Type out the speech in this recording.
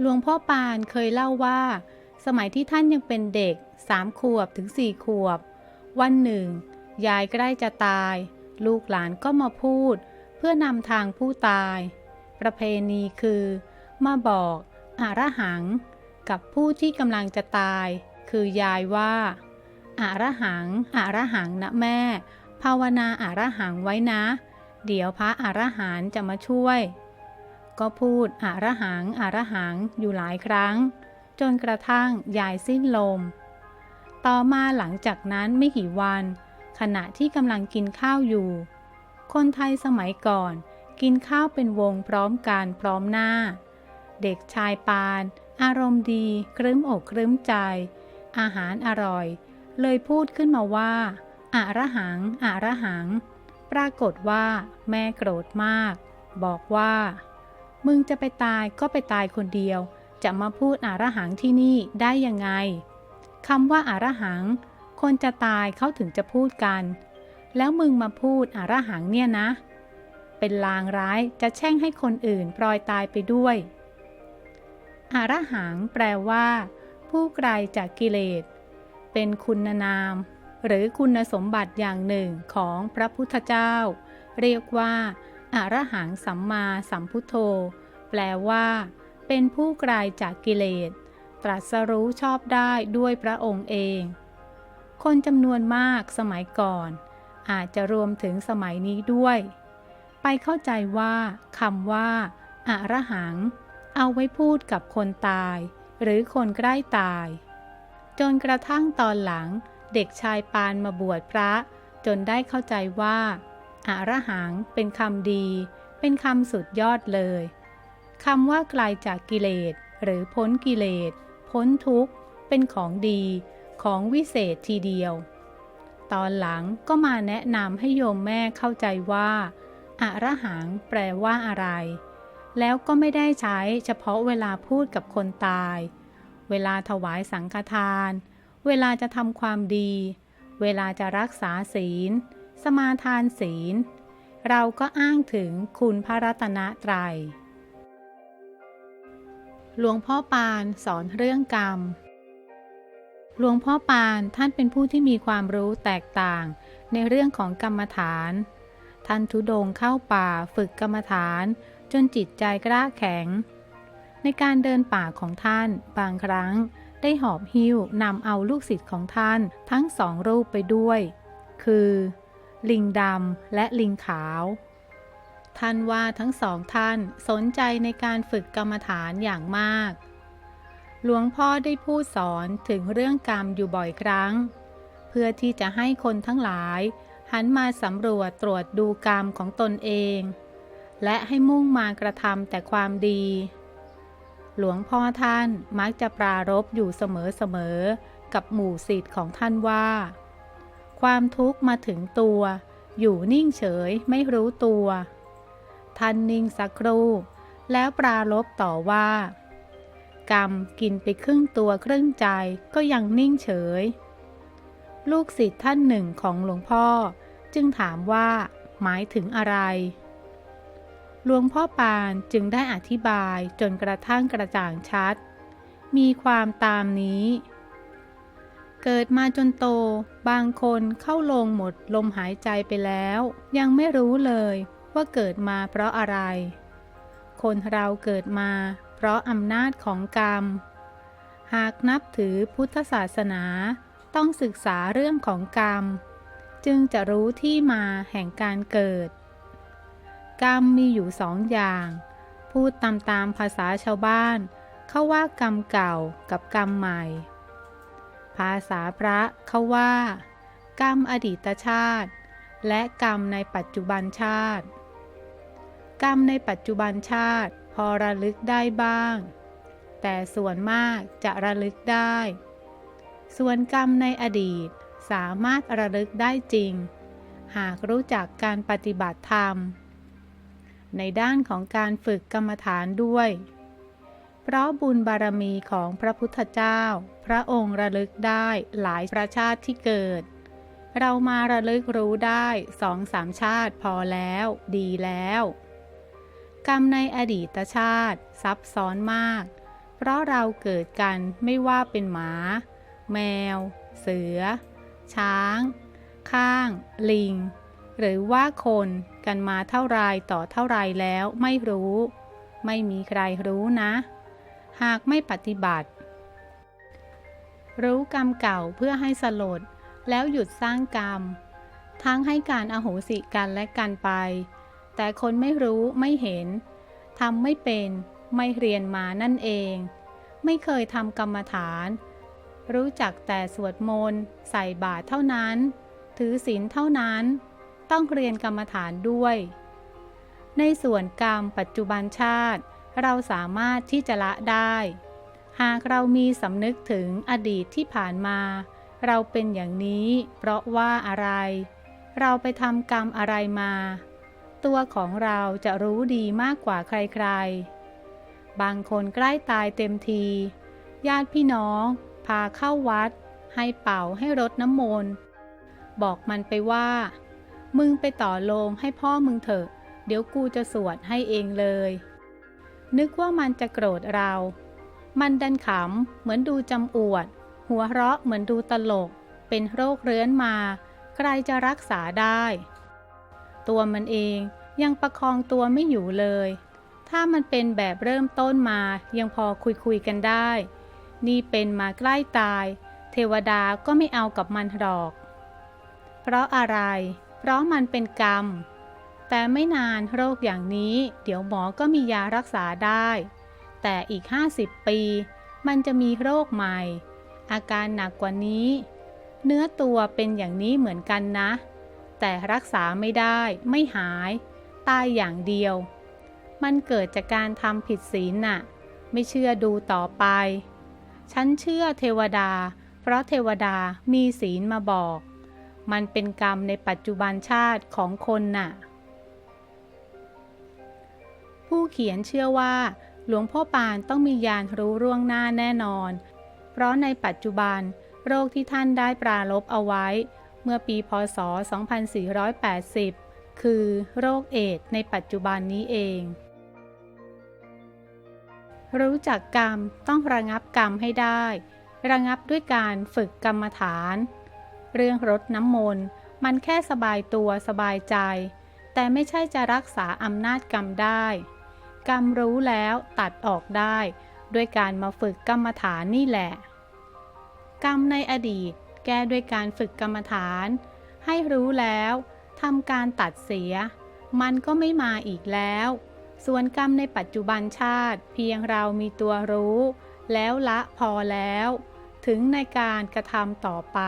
หลวงพ่อปานเคยเล่าว่า สมัยที่ท่านยังเป็นเด็กสามขวบถึงสี่ขวบ วันหนึ่ง ยายใกล้จะตาย ลูกหลานก็มาพูด เพื่อนำทางผู้ตาย ประเพณีคือ มาบอกอาระหัง กับผู้ที่กำลังจะตาย คือยายว่าอาระหังอาระหังนะแม่ ภาวนาอาระหังไว้นะ เดี๋ยวพระอาระหันจะมาช่วย ก็พูดอาระหังอาระหังอยู่หลายครั้ง จนกระทั่งยายสิ้นลม ต่อมาหลังจากนั้นไม่กี่วัน ขณะที่กำลังกินข้าวอยู่ คนไทยสมัยก่อน กินข้าวเป็นวงพร้อมกันพร้อมหน้า เด็กชายปาน อารมณ์ดีครึ้มอกครึ้มใจ อาหารอร่อย เลยพูดขึ้นมาว่าอาระหังอาระหัง ปรากฏว่าแม่โกรธมาก บอกว่า มึงจะไปตายก็ไปตายคนเดียว จะมาพูดอาระหังที่นี่ได้ยังไงคำว่าอาระหัง คนจะตายเขาถึงจะพูดกัน แล้วมึงมาพูดอาระหังเนี่ยนะ เป็นลางร้ายจะแช่งให้คนอื่นพลอยตายไปด้วยอาระหังแปลว่า ผู้ไกลจากกิเลส เป็นคุณนาม หรือคุณสมบัติอย่างหนึ่งของพระพุทธเจ้า เรียกว่า อระหังสัมมาสัมพุทโธ แปลว่า เป็นผู้ไกลจากกิเลส ตรัสรู้ชอบได้ด้วยพระองค์เอง คนจำนวนมากสมัยก่อน อาจจะรวมถึงสมัยนี้ด้วย ไปเข้าใจว่าคำว่าอาระหัง เอาไว้พูดกับคนตาย หรือคนใกล้ตาย จนกระทั่งตอนหลังเด็กชายปานมาบวชพระ จนได้เข้าใจว่า อระหังเป็นคำดี เป็นคำสุดยอดเลยคำว่าไกลจากกิเลส หรือพ้นกิเลส พ้นทุกข์ เป็นของดีของวิเศษทีเดียว ตอนหลังก็มาแนะนำให้โยมแม่เข้าใจว่าอาระหังแปลว่าอะไร แล้วก็ไม่ได้ใช้เฉพาะเวลาพูดกับคนตาย เวลาถวายสังฆทาน เวลาจะทำความดี เวลาจะรักษาศีล สมาทานศีล เราก็อ้างถึงคุณพระรัตนตรัย หลวงพ่อปานสอนเรื่องกรรม หลวงพ่อปานท่านเป็นผู้ที่มีความรู้แตกต่างในเรื่องของกรรมฐาน ท่านทุดงเข้าป่าฝึกกรรมฐาน จนจิตใจกล้าแข็ง ในการเดินป่าของท่านบางครั้งได้หอบหิ้วนำเอาลูกศิษย์ของท่านทั้งสองรูปไปด้วย คือ ลิงดำและลิงขาว ท่านว่าทั้งสองท่านสนใจในการฝึกกรรมฐานอย่างมาก หลวงพ่อได้พูดสอนถึงเรื่องกรรมอยู่บ่อยครั้ง เพื่อที่จะให้คนทั้งหลาย หันมาสำรวจตรวจดูกรรมของตนเอง และให้มุ่งมากระทำแต่ความดี หลวงพ่อท่านมักจะปรารบอยู่เสมอๆกับหมู่สิทธิ์ของท่านว่า ความทุกข์มาถึงตัว อยู่นิ่งเฉยไม่รู้ตัว ท่านนิ่งสักครู่ แล้วปรารบต่อว่า กรรมกินไปครึ่งตัวครึ่งใจก็ยังนิ่งเฉย ลูกศิษย์ท่านหนึ่งของหลวงพ่อ จึงถามว่า หมายถึงอะไรหลวงพ่อปานจึงได้อธิบายจนกระทั่งกระจ่างชัด มีความตามนี้ เกิดมาจนโต บางคนเข้าลงหมดลมหายใจไปแล้ว ยังไม่รู้เลยว่าเกิดมาเพราะอะไร คนเราเกิดมาเพราะอำนาจของกรรม หากนับถือพุทธศาสนาต้องศึกษาเรื่องของกรรม จึงจะรู้ที่มาแห่งการเกิด กรรมมีอยู่สองอย่าง พูดตามตามภาษาชาวบ้าน เขาว่ากรรมเก่ากับกรรมใหม่ ภาษาพระเขาว่า กรรมอดีตชาติ และกรรมในปัจจุบันชาติ กรรมในปัจจุบันชาติพอระลึกได้บ้าง แต่ส่วนมากจะระลึกได้ ส่วนกรรมในอดีตสามารถระลึกได้จริง หากรู้จักการปฏิบัติธรรม ในด้านของการฝึกกรรมฐานด้วย เพราะบุญบารมีของพระพุทธเจ้า พระองค์ระลึกได้หลายประชาติที่เกิด เรามาระลึกรู้ได้สองสามชาติพอแล้ว ดีแล้ว กรรมในอดีตชาติ ซับซ้อนมาก เพราะเราเกิดกันไม่ว่าเป็นหมา แมว เสือ ช้าง ข้าง ลิง หรือว่าคนกันมาเท่าไรต่อเท่าไรแล้วไม่รู้ ไม่มีใครรู้นะ หากไม่ปฏิบัติ รู้กรรมเก่าเพื่อให้สลด แล้วหยุดสร้างกรรม ทั้งให้การอโหสิกันและกันไป แต่คนไม่รู้ไม่เห็นทำไม่เป็น ไม่เรียนมานั่นเอง ไม่เคยทำกรรมฐาน รู้จักแต่สวดมนต์ใส่บาตรเท่านั้น ถือศีลเท่านั้น ต้องเรียนกรรมฐานด้วย ในส่วนกรรมปัจจุบันชาติ เราสามารถที่จะละได้ หากเรามีสำนึกถึงอดีตที่ผ่านมา เราเป็นอย่างนี้ เพราะว่าอะไร เราไปทำกรรมอะไรมา ตัวของเราจะรู้ดีมากกว่าใครๆ บางคนใกล้ตายเต็มที ญาติพี่น้อง พาเข้าวัด ให้เป่าให้รดน้ำมนต์บอกมันไปว่า มึงไปต่อโลงให้พ่อมึงเถอะ เดี๋ยวกูจะสวดให้เองเลย นึกว่ามันจะโกรธเรา มันดันขำเหมือนดูจำอวด หัวเราะเหมือนดูตลก เป็นโรคเรื้อนมา ใครจะรักษาได้ ตัวมันเองยังประคองตัวไม่อยู่เลย ถ้ามันเป็นแบบเริ่มต้นมายังพอคุยคุยกันได้ นี่เป็นมาใกล้ตาย เทวดาก็ไม่เอากับมันหรอก เพราะอะไร เพราะมันเป็นกรรม แต่ไม่นานโรคอย่างนี้เดี๋ยวหมอก็มียารักษาได้ แต่อีก 50 ปี มันจะมีโรคใหม่ อาการหนักกว่านี้ เนื้อตัวเป็นอย่างนี้เหมือนกันนะ แต่รักษาไม่ได้ ไม่หาย ตายอย่างเดียว มันเกิดจากการทำผิดศีลน่ะ ไม่เชื่อดูต่อไป ฉันเชื่อเทวดา เพราะเทวดามีศีลมาบอก มันเป็นกรรมในปัจจุบันชาติของคนน่ะ เขียนเชื่อว่า หลวงพ่อปานต้องมียานรู้ร่วงหน้าแน่นอน เพราะในปัจจุบัน โรคที่ท่านได้ปราลบเอาไว้ เมื่อปีพศ 2480 คือโรคเอดในปัจจุบันนี้เอง รู้จักกรรมต้องระงับกรรมให้ได้ ระงับด้วยการฝึกกรรมฐาน เรื่องรดน้ำมนต์มันแค่สบายตัวสบายใจแต่ไม่ใช่จะรักษาอำนาจกรรมได้ กรรมรู้แล้วตัดออกได้ ด้วยการมาฝึกกรรมฐานนี่แหละ กรรมในอดีต แก้ด้วยการฝึกกรรมฐาน ให้รู้แล้วทำการตัดเสีย มันก็ไม่มาอีกแล้ว ส่วนกรรมในปัจจุบันชาติเพียงเรามีตัวรู้ แล้วละพอแล้ว ถึงในการกระทำต่อไป